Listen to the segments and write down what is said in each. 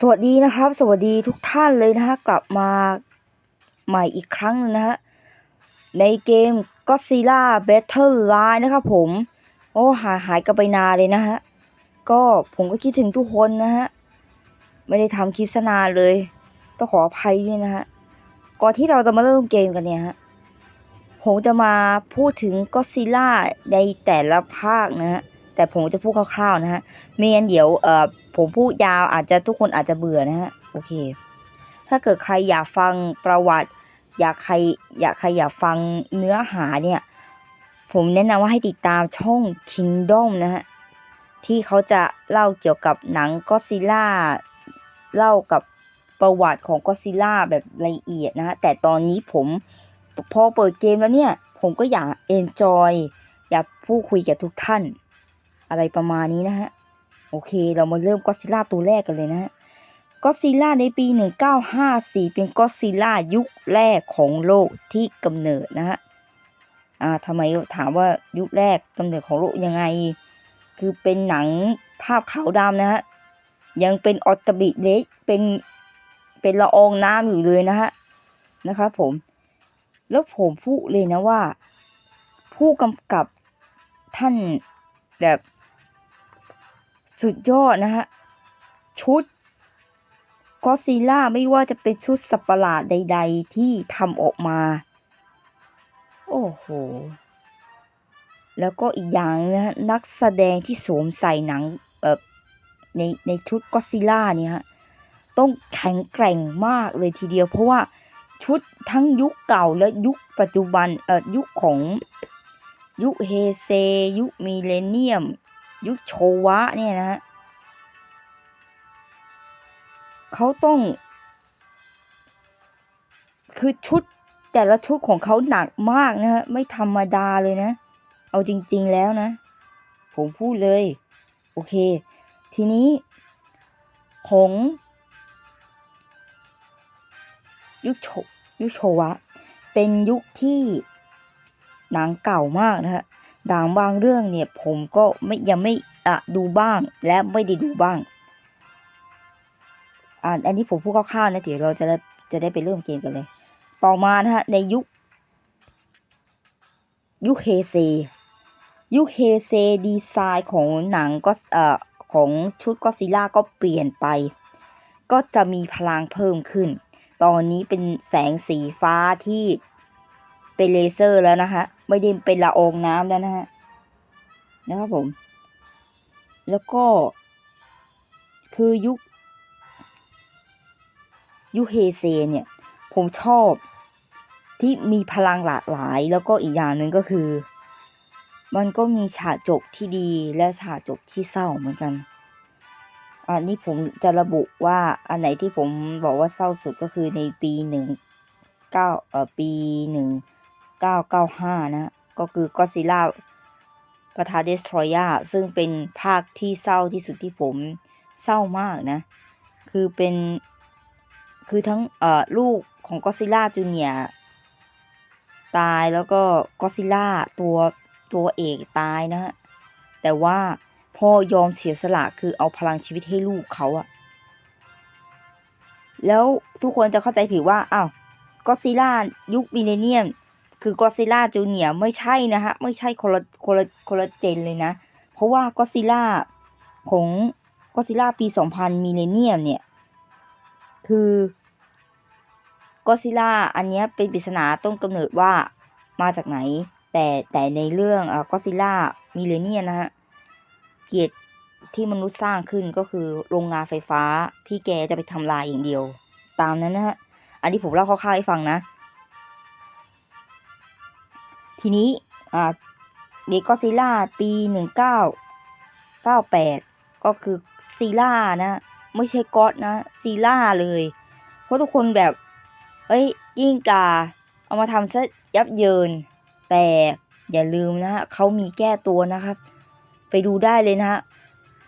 สวัสดีนะครับ สวัสดีทุกท่านเลยนะฮะกลับมาใหม่อีกครั้งนึงนะฮะในเกม Godzilla Battle Line นะครับผม โอ้หายหายกันไปนานเลยนะฮะก็ผมก็คิดถึงทุกคนนะฮะไม่ได้ทำคลิปสนานเลย ต้องขออภัยด้วยนะฮะก่อนที่เราจะมาเริ่มเกมกันเนี่ยฮะผมจะมาพูดถึงก็ซิล่าในแต่ละภาคนะฮะ แต่ผมจะพูดคร่าวๆนะฮะไม่งั้นเดี๋ยวเอ่อผมพูดยาวอาจจะทุกคนอาจจะเบื่อนะฮะโอเค ถ้าเกิดใครอยากฟังประวัติ อยากใครอยากใครอยากฟังเนื้อหาเนี่ย ผมแนะนำว่าให้ติดตามช่อง Kingdom นะฮะที่เขาจะเล่าเกี่ยวกับหนังก็ซิล่าเล่ากับประวัติของก็ซิล่าแบบละเอียดนะฮะแต่ตอนนี้ผมพอเปิดเกมแล้วเนี่ย ผมก็อยากเอนจอยอยากพูดคุยกับทุกท่าน อะไรประมาณนี้นะฮะ โอเคเรามาเริ่มก็ซิล่าตัวแรกกันเลยนะฮะก็ซิล่าในปี 1954 เป็นก็ซิล่ายุคแรกของโลกที่กำเนิดนะฮะ อ่าทำไมถามว่ายุคแรกกำเนิดของโลกยังไง คือเป็นหนังภาพขาวดำนะฮะ ยังเป็นออตบิเล็กเป็น เป็นละอองน้ำอยู่เลยนะฮะ นะครับผม แล้วผมพูดเลยนะว่า ผู้กำกับท่านแบบ สุดยอดนะฮะ ชุดก็ซิล่าไม่ว่าจะเป็นชุดสัตว์ประหลาดใด ๆ ที่ทำออกมา โอ้โห แล้วก็อีกอย่างนะฮะนักแสดงที่สวมใส่หนังเอ่อในในชุดก็ซิล่าเนี่ยฮะต้องแข็งแกร่งมากเลยทีเดียว เพราะว่าชุดทั้งยุคเก่าและยุคปัจจุบันเอ่อยุคของยุคเฮเซ ยุคมิเลเนียม ยุคโชวะเนี่ยนะฮะเขาต้อง คือชุดแต่ละชุดของเขาหนักมากนะฮะไม่ธรรมดาเลยนะ เอาจริง ๆแล้วนะ ผมพูดเลย โอเค ทีนี้ของยุคโชยุคโชวะ เป็นยุคที่หนังเก่ามากนะฮะ ดังบางเรื่องเนี่ยผมก็ไม่ยังไม่อะดูบ้างและไม่ได้ดูบ้างอ่าอันนี้ผมพูดคร่าวๆนะเดี๋ยวเราจะได้จะได้ไปเริ่มเกมกันเลย ต่อมานะฮะในยุค ยุคเฮเซยุคเฮเซดีไซน์ของหนังก็เอ่อของชุดก็ซิล่าก็เปลี่ยนไป ก็จะมีพลังเพิ่มขึ้น ตอนนี้เป็นแสงสีฟ้าที่ เป็นเลเซอร์แล้วนะฮะ ไม่ได้เป็นละอองน้ำแล้วนะฮะ นะครับผม แล้วก็ คือยุค ยุคเฮเซเนี่ย ผมชอบที่มีพลังหลากหลาย แล้วก็อีกอย่างหนึ่งก็คือ มันก็มีฉากจบที่ดีและฉากจบที่เศร้าเหมือนกันอันนี้ผมจะระบุว่าอันไหนที่ผมบอกว่าเศร้าสุดก็คือในปีหนึ่งเก้าเอ่อปีหนึ่ง เก้าเก้าห้านะ ก็คือก็ซิล่าประทาเดสทรอยาซึ่งเป็นภาคที่เศร้าที่สุดที่ผมเศร้ามากนะ คือเป็น คือทั้งเอ่อลูกของก็ซิล่าจูเนียตายแล้วก็ก็ซิล่าตัวตัวเอกตายนะฮะ แต่ว่าพ่อยอมเสียสละคือเอาพลังชีวิตให้ลูกเขาอะแล้วทุกคนจะเข้าใจผิดว่าอ้าวก็ซิล่ายุคมิเลเนียม คือก็ซิล่าจูเนียไม่ใช่นะฮะ ไม่ใช่คนละคนละคนละเจนเลยนะ เพราะว่าก็ซิล่าของก็ซิล่าปี 2000 มิเลเนียมเนี่ย คือก็ซิล่าอันเนี้ยเป็นปริศนาต้นกำเนิดว่ามาจากไหน แต่แต่ในเรื่องอ่าก็ซิล่ามิเลเนียนะฮะเกียรติที่มนุษย์สร้างขึ้นก็คือโรงงานไฟฟ้า พี่แกจะไปทำลายอย่างเดียว ตามนั้นนะฮะ อันนี้ผมเล่าคร่าวๆให้ฟังนะ ทีนี้เด็กก็ซิล่าปีหนึ่งเก้าเก้าแปดก็คือซีล่านะไม่ใช่ก๊อตนะซีล่าเลย เพราะทุกคนแบบเอ้ยยิ่งกาเอามาทำซะยับเยิน แต่อย่าลืมนะฮะเขามีแก้ตัวนะครับ ไปดูได้เลยนะฮะ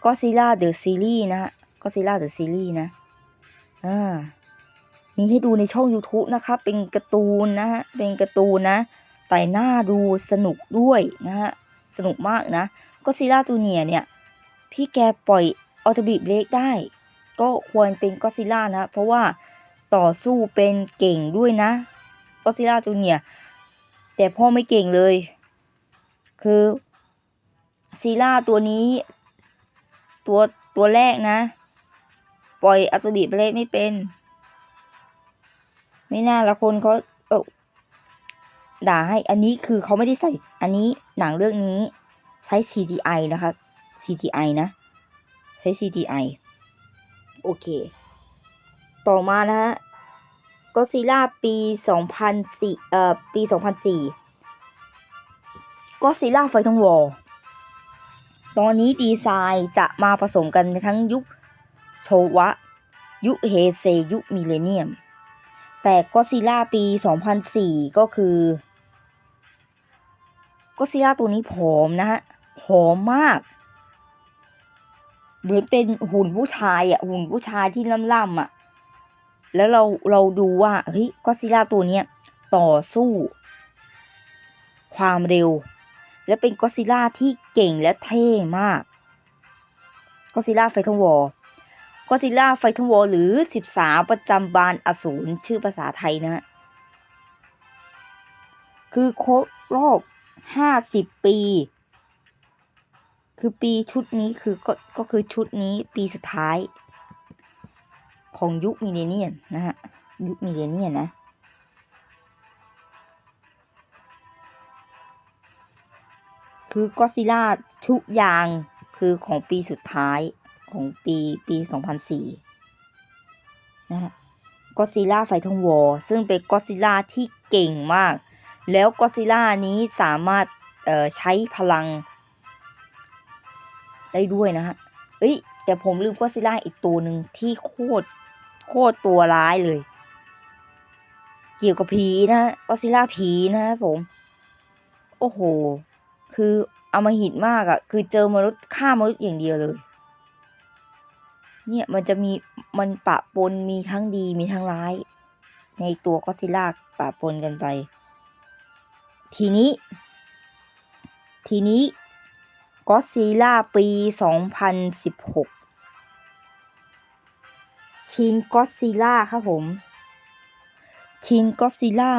ก็ซิล่าเดอะซีรีส์นะฮะก็ซิล่าเดอะซีรีส์นะอ่ามีให้ดูในช่อง YouTube นะครับ เป็นการ์ตูนนะฮะเป็นการ์ตูนนะ แต่น่าดูสนุกด้วยนะฮะ สนุกมากนะ ก็ซิล่าตูเนียเนี่ย พี่แกปล่อยออโตบิเบรกได้ ก็ควรเป็นก็ซิล่านะ เพราะว่าต่อสู้เป็นเก่งด้วยนะก็ซิล่าจูเนียแต่พ่อไม่เก่งเลย คือซีล่าตัวนี้ ตัวตัวแรกนะ ปล่อยอัตบิไปเลยไม่เป็น ไม่น่าละคนเขาเออ ด่าให้อันนี้คือเขาไม่ได้ใส่อันนี้หนังเรื่องนี้ใช้ CGI นะครับ CGI นะ ใช้ CGI โอเค ต่อมานะฮะก็ซีล่าปี2004เอ่อปี 2004ก็ซีล่าไฟทองวอลตอนนี้ดีไซน์จะมาผสมกันในทั้งยุคโชวะ ยุคเฮเซยุคมิเลเนียม แต่ก็ซีล่าปี 2004 ก็คือ ก็ซีล่าตัวนี้ผอมนะฮะผอมมาก เหมือนเป็นหุ่นผู้ชายอะ หุ่นผู้ชายที่ล่ำๆอะ แล้วเราเราดูว่าเฮ้ยก็ซีล่าตัวเนี้ยต่อสู้ ความเร็ว และเป็นก็ซิล่าที่เก่งและเท่มากก็ซิล่าไฟทวอร์ก็ซิล่าไฟทวอร์หรือสิบสาประจำบานอสูรชื่อภาษาไทยนะฮะคือครบรอบ ห้าสิบปี คือปีชุดนี้คือก็ก็คือชุดนี้ปีสุดท้าย ของยุคมิเลเนียนนะฮะ ยุคมิเลเนียนนะ คือก็ซิล่าชุกยางคือของปีสุดท้ายของปีปี 2004 นะฮะก็ซิล่าไฟทองวอร์ซึ่งเป็นก็ซิล่าที่เก่งมาก แล้วก็ซิล่านี้สามารถใช้พลัง ได้ด้วยนะฮะ เอ้ย แต่ผมลืมก็ซิล่าอีกตัวหนึ่งที่โคตรโคตรตัวร้ายเลย เกี่ยวกับผีนะก็ซิล่าผีนะครับผม โอ้โห คือเอามาหิดมากอะ่ะคือเจอมนุษย์ฆ่ามนุษย์อย่างเดียวเลย เนี่ยมันจะมีมันปะปนมีทั้งดีมีทั้งร้าย ในตัวก็ซิล่าปะปนกันไป ทีนี้ ทีนี้ก็ซิล่าปี 2016 ชินก็ซิล่าครับผม ชินก็ซิล่า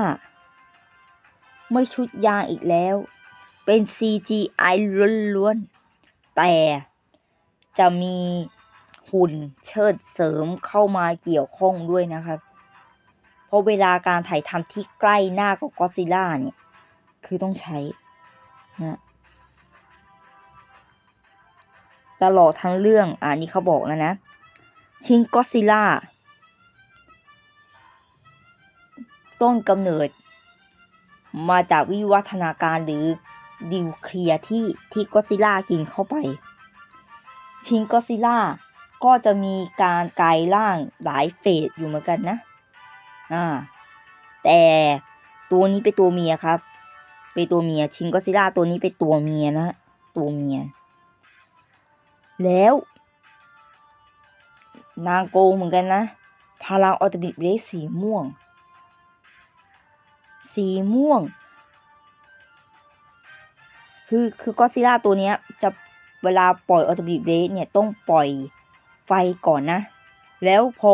ไม่ชุดยางอีกแล้ว เป็น CGI ล้วนๆ แต่จะมีหุ่นเชิดเสริมเข้ามาเกี่ยวข้องด้วยนะครับ เพราะเวลาการถ่ายทำที่ใกล้หน้ากับก็ซิล่าเนี่ย คือต้องใช้นะตลอดทั้งเรื่องอ่านี่เขาบอกแล้วนะ ชินก็ซิล่า ต้นกำเนิด มาจากวิวัฒนาการหรือดิวเคลียที่ที่ก็ซิล่ากินเข้าไป ชินก็ซิล่าก็จะมีการกลายร่างหลายเฟสอยู่เหมือนกันนะอ่าแต่ตัวนี้เป็นตัวเมียครับ เป็นตัวเมียชินก็ซิล่าตัวนี้เป็นตัวเมียนะตัวเมีย แล้ว นางโกงเหมือนกันนะพลังออตบิเบรกสีม่วง สีม่วง คือคือก็ซิล่าตัวเนี้ยจะเวลาปล่อยออตบิเบรกเนี่ยต้องปล่อยไฟก่อนนะ แล้วพอ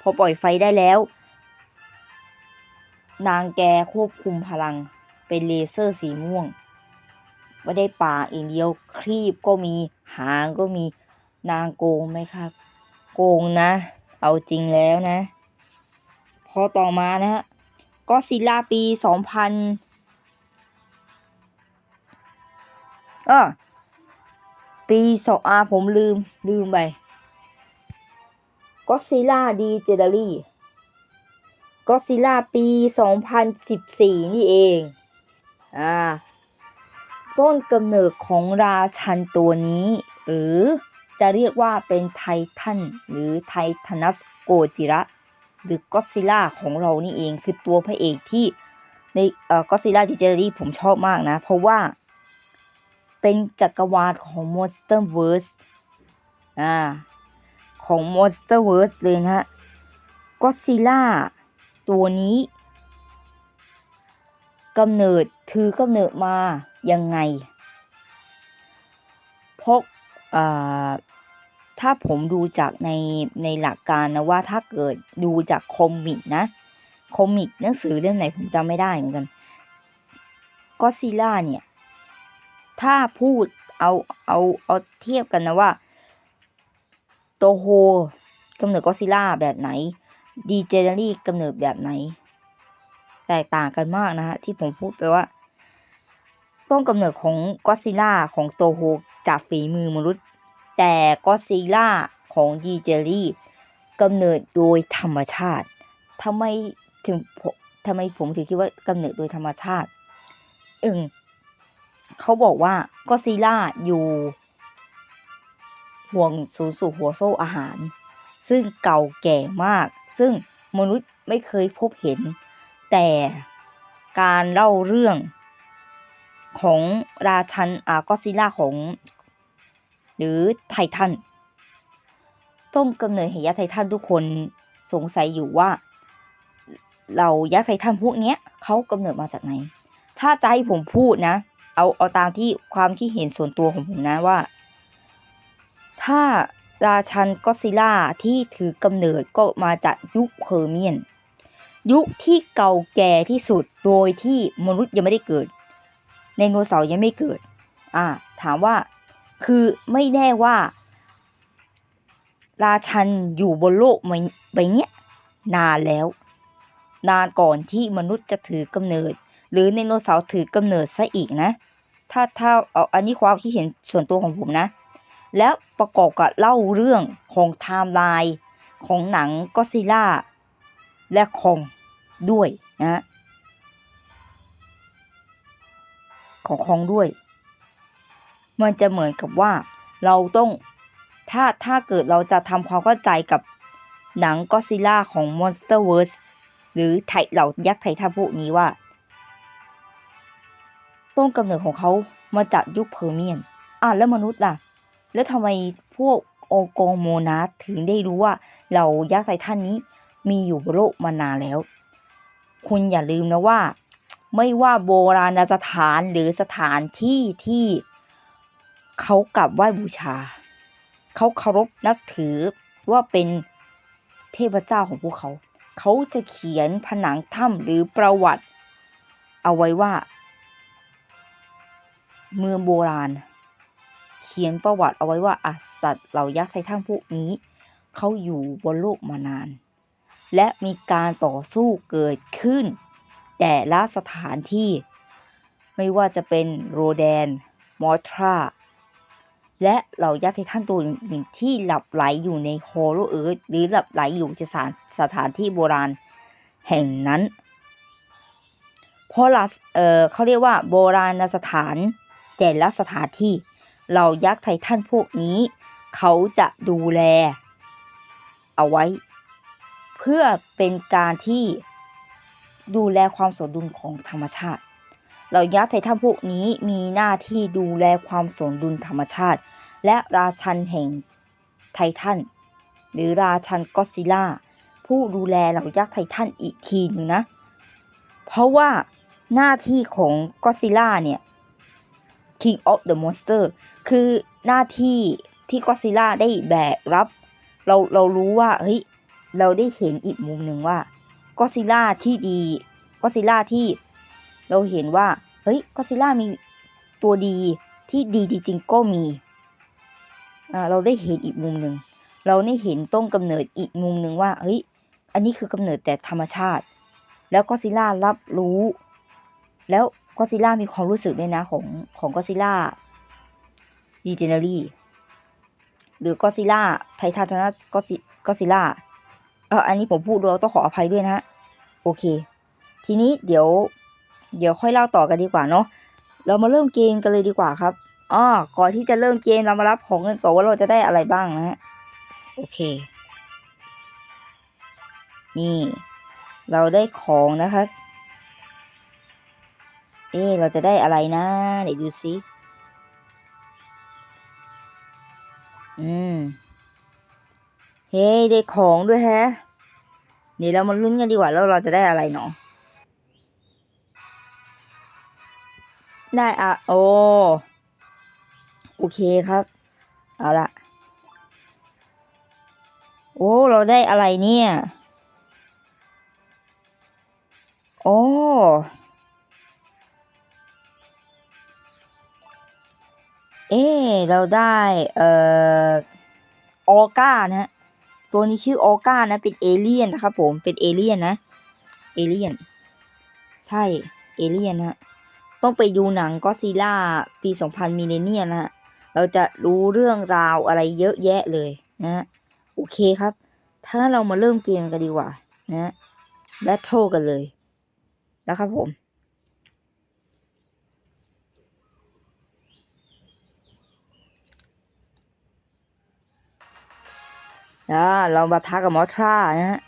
พอปล่อยไฟได้แล้ว นางแกควบคุมพลัง เป็นเลเซอร์สีม่วง ไม่ได้ปาอย่างเดียวครีบก็มีหางก็มีนางโกงไหมครับ โกงนะ เอาจริงแล้วนะ พอต่อมานะฮะก็ซิล่าปีสองพันเออปีสองอาผมลืมลืมไปก็ซิล่าดีเจเดอรี่ก็ซิล่าปีสองพันสิบสี่นี่เอง อ่าต้นกำเนิดของราชันตัวนี้ หรือจะเรียกว่าเป็นไททันหรือไททันัสโกจิระหรือก็ซิล่าของเรานี่เองคือตัวพระเอกที่ในเอ่อก็ซิล่าดิเจอรี่ผมชอบมากนะ เพราะว่า เป็นจักรวาลของ Monsterverse อ่าของ Monsterverse เลยนะฮะก็ซิล่าตัวนี้ กำเนิดถือกำเนิดมายังไงเพราะถ้าผมดูจากในในหลักการนะว่าถ้าเกิดดูจากคอมมิกนะคอมมิกหนังสือเล่มไหนผมจำไม่ได้เหมือนกันก็ซิล่าเนี่ย ถ้าพูดเอาเอาเอาเทียบกันนะว่าโตโฮกำเนิดก็ซิล่าแบบไหนดีเจเนอรี่กำเนิดแบบไหน แตกต่างกันมากนะฮะที่ผมพูดไปว่า ต้นกำเนิดของก็ซิล่าของโตโฮจากฝีมือมนุษย์ แต่ก็ซิล่าของดีเจลี่กำเนิดโดยธรรมชาติทำไมถึงผมทำไมผมถึงคิดว่ากำเนิดโดยธรรมชาติเอึงเขาบอกว่าก็ซิล่าอยู่ห่วงศูนย์สู่หัวโซ่อาหาร ซึ่งเก่าแก่มาก ซึ่งมนุษย์ไม่เคยพบเห็น แต่การเล่าเรื่องของราชันอากอซิล่าของ หรือไททันต้นกำเนิดแห่งยักษ์ไททันทุกคนสงสัยอยู่ว่าเรายักษ์ไททันพวกเนี้ยเขากำเนิดมาจากไหน ถ้าจะให้ผมพูดนะ เอาเอาตามที่ความคิดเห็นส่วนตัวของผมนะว่า ถ้าราชันก็อดซิลล่าที่ถือกำเนิดก็มาจากยุคเพอร์เมียน ยุคที่เก่าแก่ที่สุดโดยที่มนุษย์ยังไม่ได้เกิดไดโนเสาร์ยังไม่เกิด อ่า ถามว่าคือไม่แน่ว่า ราชันอยู่บนโลกใบเนี้ยนานแล้ว นานก่อนที่มนุษย์จะถือกำเนิด หรือไดโนเสาร์ถือกำเนิดซะอีกนะ ถ้าถ้าเอาอันนี้ความคิดเห็นส่วนตัวของผมนะ แล้วประกอบกับเล่าเรื่องของไทม์ไลน์ของหนังก็ซิล่า และคองด้วยนะของคองด้วย มันจะเหมือนกับว่าเราต้องถ้าถ้าเกิดเราจะทำความเข้าใจกับหนังก็ซิล่าของ Monsterverse หรือไทเหล่ายักษ์ไททันพวกนี้ว่า ต้นกำเนิดของเขามาจากยุคเพอร์เมียน อะแล้วมนุษย์ล่ะ แล้วทำไมพวกโอกโมนาถึงได้รู้ว่าเหล่ายักษ์ไททันนี้ มีอยู่บนโลกมานานแล้ว คุณอย่าลืมนะว่า ไม่ว่าโบราณสถานหรือสถานที่ที่เขากลับไหว้บูชา เขาเคารพนับถือว่าเป็นเทพเจ้าของพวกเขา เขาจะเขียนผนังถ้ำหรือประวัติ เอาไว้ว่า เมืองโบราณ เขียนประวัติเอาไว้ว่าอสัตว์เหล่ายักษ์ไททันพวกนี้ เขาอยู่บนโลกมานาน และมีการต่อสู้เกิดขึ้น แต่ละสถานที่ ไม่ว่าจะเป็นโรแดน มอทราและเหล่ายักษ์ไททันตัวอื่นที่หลับไหลอยู่ในโฮโลเอิร์ธหรือหลับไหลอยู่ในสถานสถานที่โบราณแห่งนั้นเพราะเออเขาเรียกว่าโบราณสถานแต่ละสถานที่เหล่ายักษ์ไททันพวกนี้ เขาจะดูแล เอาไว้ พื่อเป็นการที่ดูแลความสมดุลของธรรมชาติเหล่ายักษ์ไททันพวกนี้มีหน้าที่ดูแลความสมดุลธรรมชาติ และราชันแห่งไททันหรือราชันก็ซิล่าผู้ดูแลเหล่ายักษ์ไททันอีกทีหนึ่งนะ เพราะว่าหน้าที่ของก็ซิล่าเนี่ย King of the Monster คือหน้าที่ที่ก็ซิลล่าได้แบกรับ เราเรารู้ว่าเฮ้ย เราได้เห็นอีกมุมหนึ่งว่าก็ซิล่าที่ดีก็ซิล่าที่เราเห็นว่า เฮ้ยก็ซิล่ามีตัวดีที่ดีจริงๆก็มีเราได้เห็นอีกมุมหนึ่ง เราได้เห็นต้นกำเนิดอีกมุมหนึ่งว่า เฮ้ย อันนี้คือกำเนิดแต่ธรรมชาติ แล้วก็ซิล่ารับรู้ แล้วก็ซิล่ามีความรู้สึกด้วยนะของของก็ซิล่าดีเจเนอรี่ หรือก็ซิล่าไททันนัสก็ซิก็ซิล่า อออันนี้ผมพูดเราต้องขออภัยด้วยนะฮะโอเค ทีนี้เดี๋ยว เดี๋ยวค่อยเล่าต่อกันดีกว่าเนาะเรามาเริ่มเกมกันเลยดีกว่าครับอ้อก่อนที่จะเริ่มเกมเรามารับของกันก่อนว่าเราจะได้อะไรบ้างนะฮะโอเค นี่ เราได้ของนะคะเอ๊ะเราจะได้อะไรนะเดี๋ยวดูซิอืม เฮ้ยได้ของด้วยแฮะนี่เรามาลุ้นกันดีกว่าแล้วเราจะได้อะไรเนาะได้อะโอโอเคครับ เอาละโอ้เราได้อะไรเนี่ยโอ้เอ๊เราได้เอ่อออก้านะฮะ ตัวนี้ชื่อออก้านะ เป็นเอเลี่ยนนะครับผม เป็นเอเลี่ยนนะ เอเลี่ยน ใช่ เอเลี่ยนนะฮะต้องไปดูหนังก็ซีล่าปี 2000มิเลเนียนะ เราจะรู้เรื่องราวอะไรเยอะแยะเลยนะ โอเคครับ ถ้าเรามาเริ่มเกมกันดีกว่านะฮะแบทเทิลกันเลย นะครับผม อ่าเรามาทักกับมอทรานะฮะ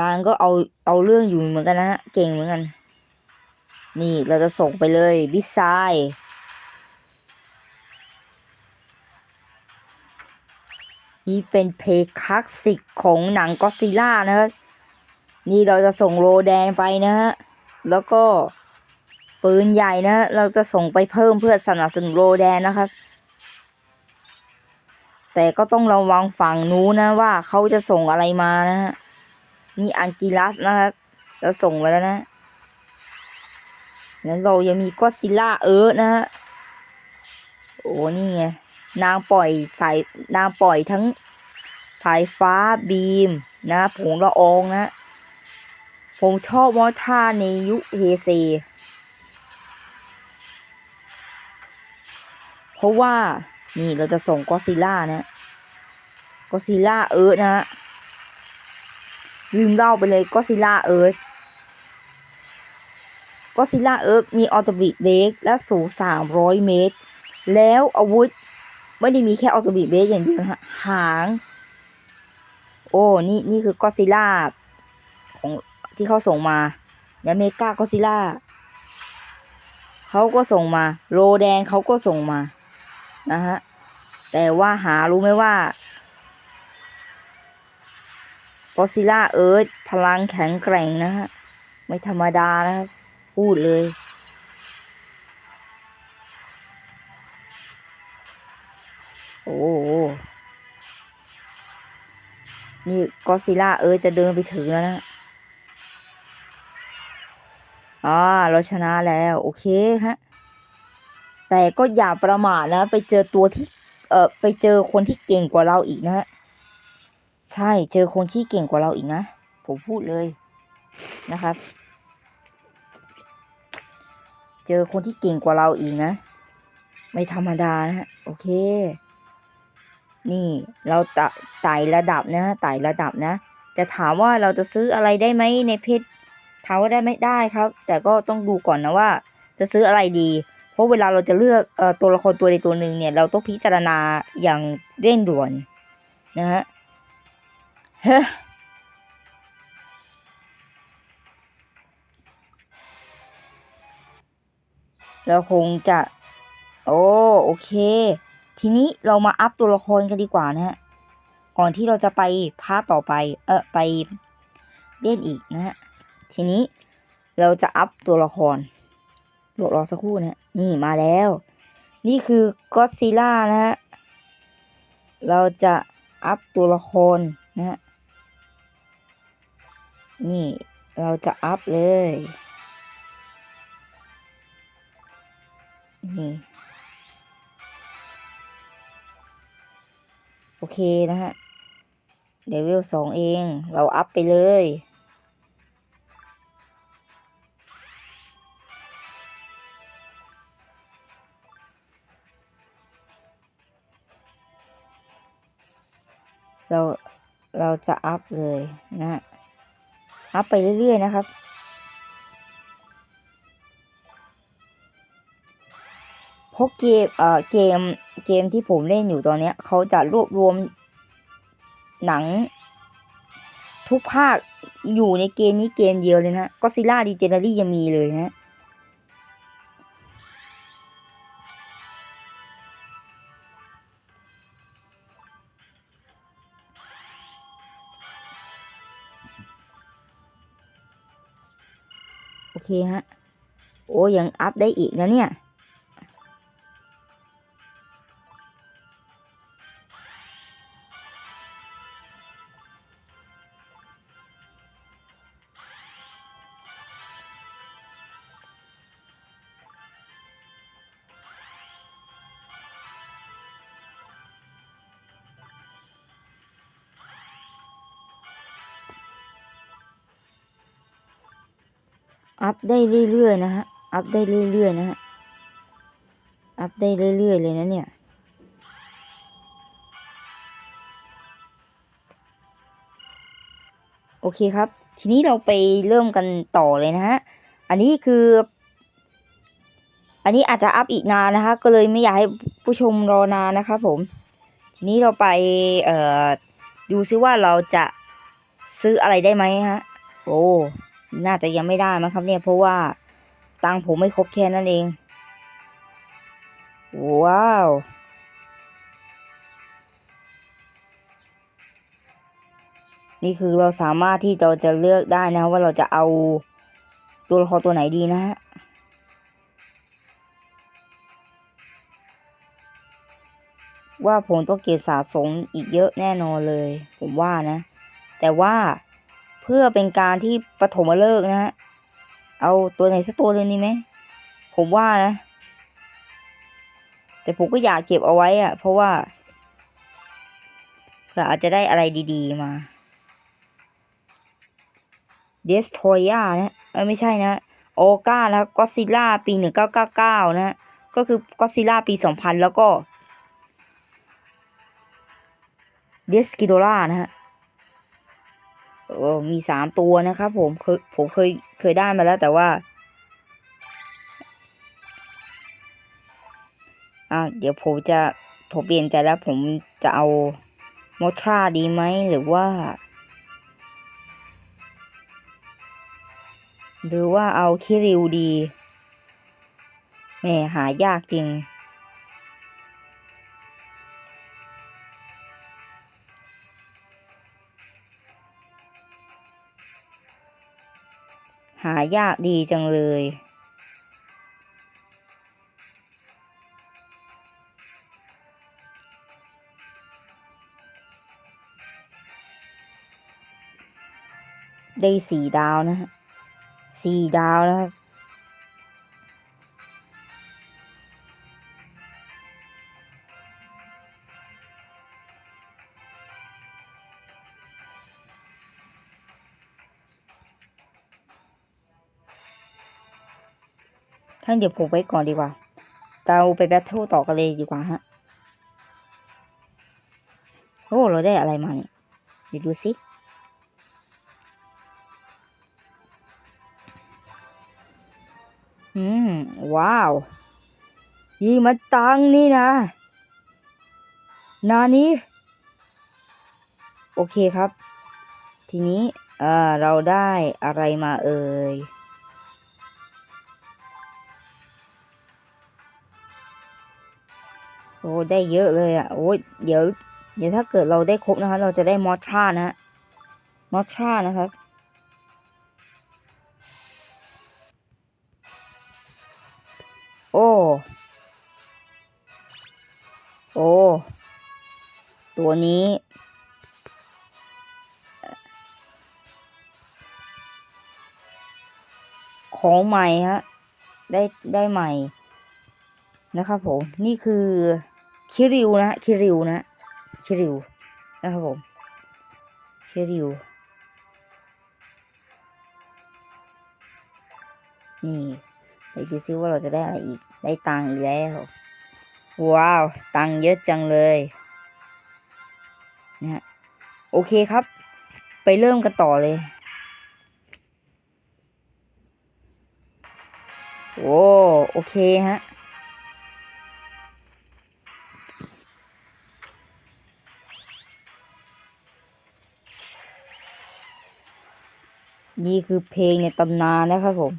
นางก็เอาเอาเรื่องอยู่เหมือนกันนะฮะเก่งเหมือนกัน นี่เราจะส่งไปเลยบิสไซนี่เป็นเพลงคลาสสิกของหนังก็ซิล่านะครับนี่เราจะส่งโรแดงไปนะฮะแล้วก็ปืนใหญ่นะฮะเราจะส่งไปเพิ่มเพื่อสนับสนุนโรแดงนะครับ แต่ก็ต้องระวังฝั่งนู้นนะว่าเขาจะส่งอะไรมานะฮะนี่อังกิลัสนะครับเราส่งไปแล้วนะแล้วเรายังมีก็อซิลล่าเอิร์ธนะฮะโอ้นี่ไงนางปล่อยสายนางปล่อยทั้งสายฟ้าบีมนะผงละอองนะผมชอบมอท่าในยุคเฮเซเพราะว่า นี่เราจะส่งก็อซิล่านะก็อซิล่าเอิร์ธนะฮะลืมเล่าไปเลยก็ซิล่าเอิร์ธก็ซิล่าเอิร์ธมีออโตบิเบกและสูง 300 เมตร แล้วอาวุธไม่ได้มีแค่ออโตบิเบกอย่างเดียวนะฮะหาง โอ้ นี่ นี่คือก็ซิล่าของที่เขาส่งมาแล้วเมกาก็ซิล่าเขาก็ส่งมาโรแดงเขาก็ส่งมา นะฮะ แต่ว่าหารู้ไหมว่าก็ซิล่าเอิร์ธพลังแข็งแกร่งนะฮะ ไม่ธรรมดานะครับ พูดเลยโอ้โห นี่ก็ซิล่าเอิร์ธจะเดินไปถึงแล้วนะอ่าเราชนะแล้ว โอเคฮะ แต่ก็อย่าประมาทนะ ไปเจอตัวที่เออไปเจอคนที่เก่งกว่าเราอีกนะฮะใช่เจอคนที่เก่งกว่าเราอีกนะ ผมพูดเลยนะครับ เจอคนที่เก่งกว่าเราอีกนะ ไม่ธรรมดานะฮะโอเค นี่เราตไต่ระดับนะไต่ระดับนะ แต่ถามว่าเราจะซื้ออะไรได้ไหมในเพจถามว่าได้ไหมได้ครับ แต่ก็ต้องดูก่อนนะว่า จะซื้ออะไรดี เพราะเวลาเราจะเลือกอตัวละครตัวใดตัวหนึ่งเนี่ยเราต้องพิจารณาอย่างเร่งด่วนนะฮะเฮ้เราคงจะ โอ้โอเค ทีนี้เรามาอัพตัวละครกันดีกว่านะฮะก่อนที่เราจะไปพาต่อไป เออไปเล่นอีกนะฮะทีนี้เราจะอัพตัวละคร รอรอสักครู่นะฮะนี่มาแล้ว นี่คือก็ซิล่านะฮะ เราจะอัพตัวละครนะฮะ นี่เราจะอัพเลย นี่ โอเคนะฮะเลเวลสองเอง เราอัพไปเลย เราเราจะอัพเลยนะฮะอัพไปเรื่อยๆนะครับเพราะเกมเอ่อเกมเกมที่ผมเล่นอยู่ตอนนี้เขาจะรวบรวมหนัง ทุกภาคอยู่ในเกมนี้เกมเดียวเลยนะก็ซิล่าดีเจเนอรี่ยังมีเลยนะ เคฮะ โอ้ยังอัพได้อีกนะเนี่ย พได้เรื่อยๆนะฮะ อัพได้เรื่อยๆนะฮะ อัพได้เรื่อยๆเลยนะเนี่ยโอเคครับ ทีนี้เราไปเริ่มกันต่อเลยนะฮะ อันนี้คือ อันนี้อาจจะอัพอีกนานนะคะ ก็เลยไม่อยากให้ผู้ชมรอนานนะครับผม ทีนี้เราไปเอ่อดูซิว่าเราจะซื้ออะไรได้ไหมฮะ โอ้ น่าจะยังไม่ได้มั้งครับเนี่ยเพราะว่าตังผมไม่ครบแค่นั้นเอง ว้าวนี่คือเราสามารถที่เราจะเลือกได้นะว่าเราจะเอาตัวละครตัวไหนดีนะฮะว่าผมต้องเก็บสะสมอีกเยอะแน่นอนเลย ผมว่านะ แต่ว่า เพื่อเป็นการที่ปฐมฤกษ์นะฮะ เอาตัวไหนสักตัวเลยนี่ไหม ผมว่านะ แต่ผมก็อยากเก็บเอาไว้อะเพราะว่าเผื่ออาจจะได้อะไรดีๆมาเดสทอยานะเออไม่ใช่นะโอกานะก็ซิล่าปีหนึ่งเก้าเก้าเก้านะ ก็คือก็ซิล่าปีสองพันแล้วก็เดสกิโดล่านะฮะ เออมีสามตัวนะครับผมเคยผมเคยเคยได้มาแล้วแต่ว่าอะเดี๋ยวผมจะผมเปลี่ยนใจแล้วผมจะเอามอทราดีไหมหรือว่า หรือว่าเอาคิริวดีแหมหายากจริง หายากดีจังเลย ได้สี่ดาวนะฮะสี่ดาวนะครับ ท่านเดี๋ยวผมไว้ก่อนดีกว่า เราไปแบทเทิลต่อกันเลยดีกว่าฮะ โอ้ เราได้อะไรมาเนี่ยเดี๋ยวดูสิ อืม ว้าว ยี่มาตังนี่นะ นานี้ โอเคครับ ทีนี้ เอ่อ เราได้อะไรมาเอ่ย โอ้ได้เยอะเลยอะโอ้เดี๋ยว เดี๋ยวถ้าเกิดเราได้ครบนะคะ เราจะได้มอทรานะฮะมอทรานะครับโอ้ โอ้ ตัวนี้ ของใหม่ฮะ ได้ได้ใหม่ นะครับผม นี่คือ คิริวนะคิริวนะคิริวนะครับผมคิริวนี่เดี๋ยวดูซิว่าเราจะได้อะไรอีก ได้ตังอีกแล้ว ว้าว ตังเยอะจังเลยนะฮะโอเคครับ ไปเริ่มกันต่อเลย โอ้โอเคฮะ นี่คือเพลงในตำนานนะครับผม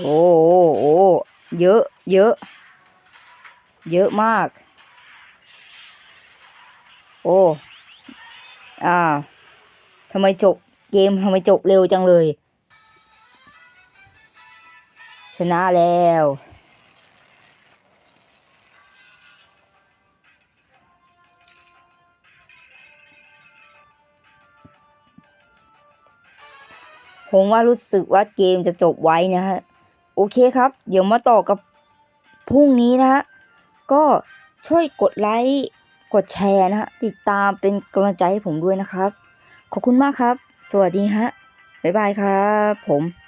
โอ้โอ้โอ้เยอะ เยอะ เยอะมาก โอ้ อ่าทำไมจบเกมทำไมจบเร็วจังเลย ชนะแล้ว ผมว่ารู้สึกว่าเกมจะจบไว้นะฮะโอเคครับ เดี๋ยวมาต่อกับพรุ่งนี้นะฮะก็ช่วยกดไลค์กดแชร์นะฮะติดตามเป็นกำลังใจให้ผมด้วยนะครับ ขอบคุณมากครับ สวัสดีฮะบ๊ายบายครับ ผม